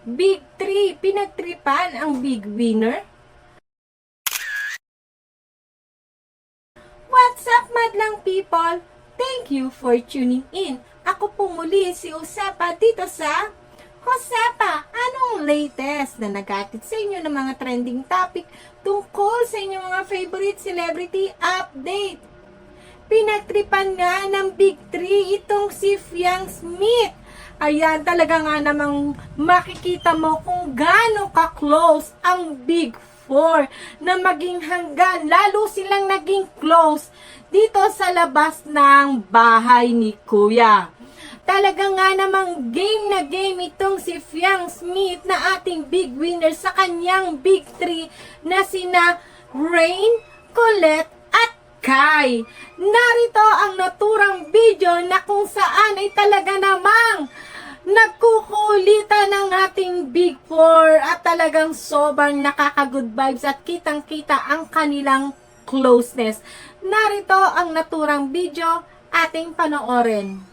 Big 3, pinagtripan ang big winner? What's up, madlang people? Thank you for tuning in. Ako po muli si Usapa dito sa Josepa, anong latest na nagkatid sa inyo ng mga trending topic tungkol sa inyong mga favorite celebrity update? Pinagtripan nga ng Big 3 itong si Fiang Smith. Ayan, talaga nga namang makikita mo kung gaano ka-close ang Big 4 na maging hanggan. Lalo silang naging close dito sa labas ng bahay ni Kuya. Talaga nga namang game na game itong si Fiang Smith na ating big winner sa kanyang big 3 na sina Rain, Colette, at Kai. Narito ang naturang video na kung saan ay talaga namang nagkukulitan ng ating Big Four at talagang sobrang nakaka-good vibes at kitang-kita ang kanilang closeness. Narito ang naturang video ating panoorin.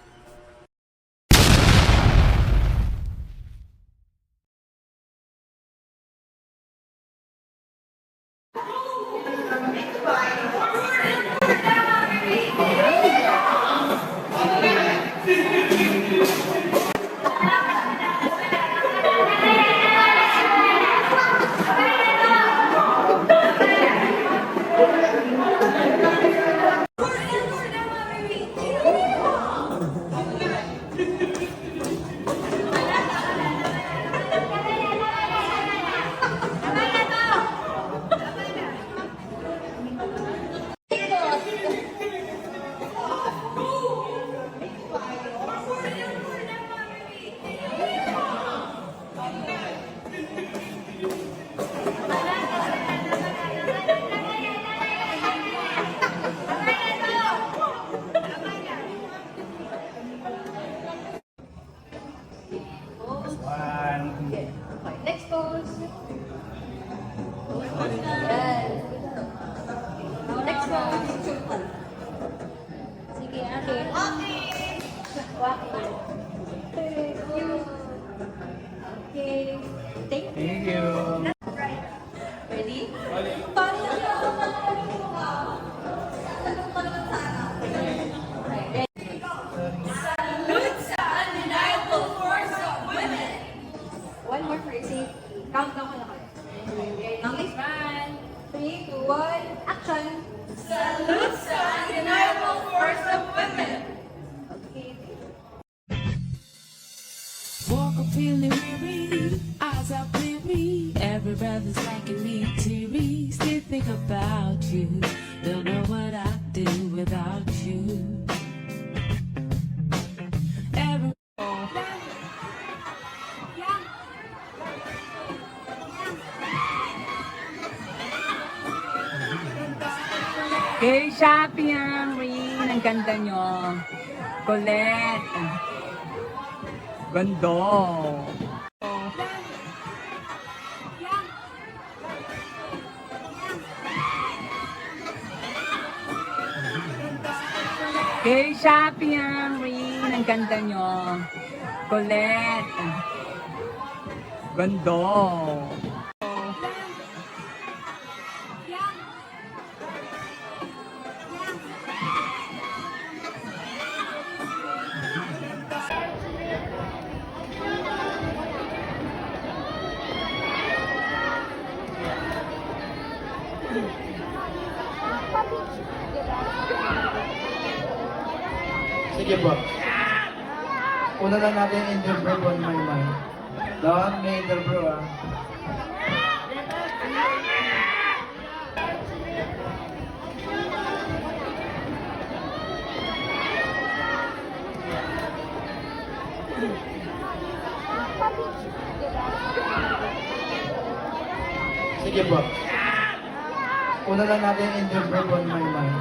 Breath is making me teary. Still think about you. Don't know what I'd do without you. Every Kay Shopee ang ring. Ang ganda nyo. Colette. Gando. Kay Shopee ang ring. Ang ganda nyo. Colette. Gando. Sige po. Una lang natin interview on my mind. Dapat may interview ah. Sige po. Una lang natin interview on my mind.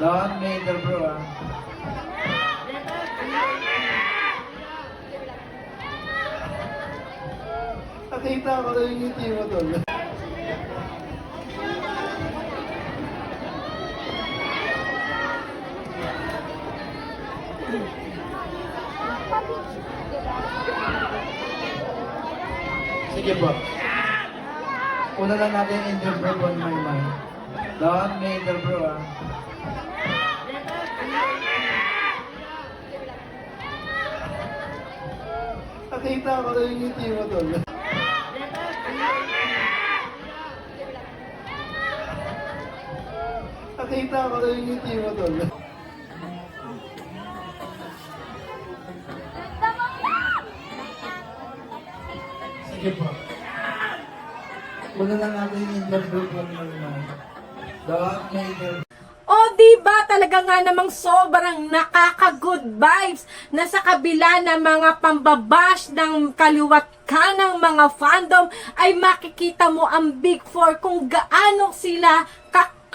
Dapat may interview ah. Nakita ko na yung ngiti mo doon. Sige po. Una lang natin interpret on my mind. Don, may interpret ah. Nakita ko na yung ngiti mo tol. Nakita ko na yung ngiti mo tol. Sige po. Una lang natin interpret on my mind. Don, may interpret. O di ba talaga nga namang sobrang nakaka-good vibes na sa kabila ng mga pambabash ng kaliwat ka ng mga fandom ay makikita mo ang Big Four kung gaano sila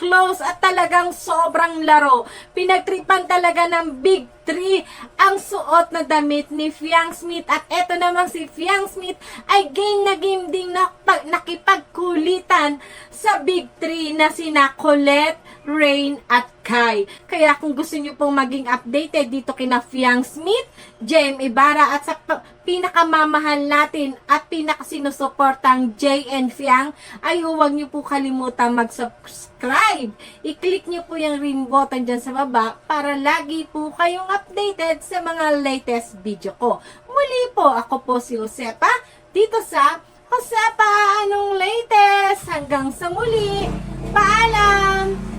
ka-close at talagang sobrang laro. Pinagtripan talaga ng Big Three ang suot na damit ni Fiang Smith at eto namang si Fiang Smith ay game na game ding nakipag- nakipagkulitan sa Big Three na sina Colette, Rain at Kai. Kaya kung gusto nyo pong maging updated dito kina Fiang Smith, Jem Ibarra at sa pinakamamahal natin at pinakasinusuportang JN Fiang ay huwag nyo po kalimutan mag-subscribe. I-click nyo po yung ring button dyan sa baba para lagi po kayong updated sa mga latest video ko. Muli po, ako po si Josepa dito sa Josepa, anong latest? Hanggang sa muli, paalam!